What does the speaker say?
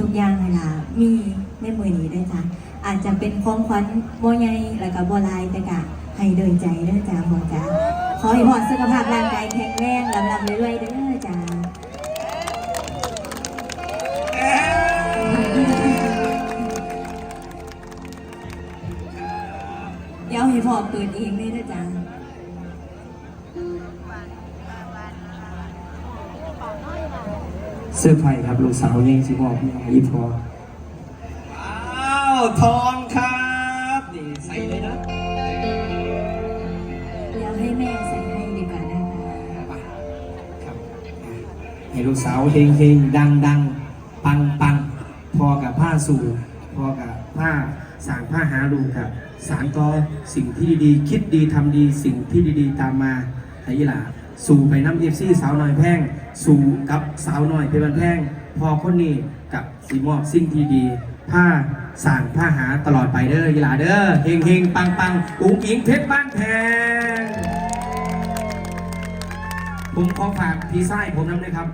ทุกอย่างเลยล่ะมีในมือนี้ด้วยจ้ะอาจจะเป็นของขวัญโมใหญ่แล้วก็โบหลายแต่กะให้เดินใจเด้อจ้าพ่อจ้าขอให้พ่อสุขภาพร่างกายแข็งแรงลำลำเรื่อยๆเด้อจ้าเดี๋ยวให้พ่อเปิดเองเลยนะจ๊ะ เสื้อไผ่ครับลูกสาวยังสิบอกพี่อีพอว้าวทองครับนี่ใส่เลยนะเดี๋ยวให้แม่ใส่ให้ดีกว่านะคะไปครับให้ลูกสาวเฮงเฮงดังดังปังปังพอกับผ้าสู่พอกับผ้าสางผ้าหาลูกกับสารต่อสิ่งที่ดีๆคิดดีทำดีสิ่งที่ดีๆตามมาไอ้ยี่หล่า สู่ไปน้ำเอฟซีสาวน้อยแพงสู่กับสาวน้อยเพลินแพงพอคนนี้กับสีมอบสิ่งที่ดีผ้าสั่งผ้าหาตลอดไปเด้อยีลาเด้อเฮงเฮงปังปังอุ้งอิงเพชรบ้านแพงผมขอฝากพี่ไส้ผมน้ำด้วยครับ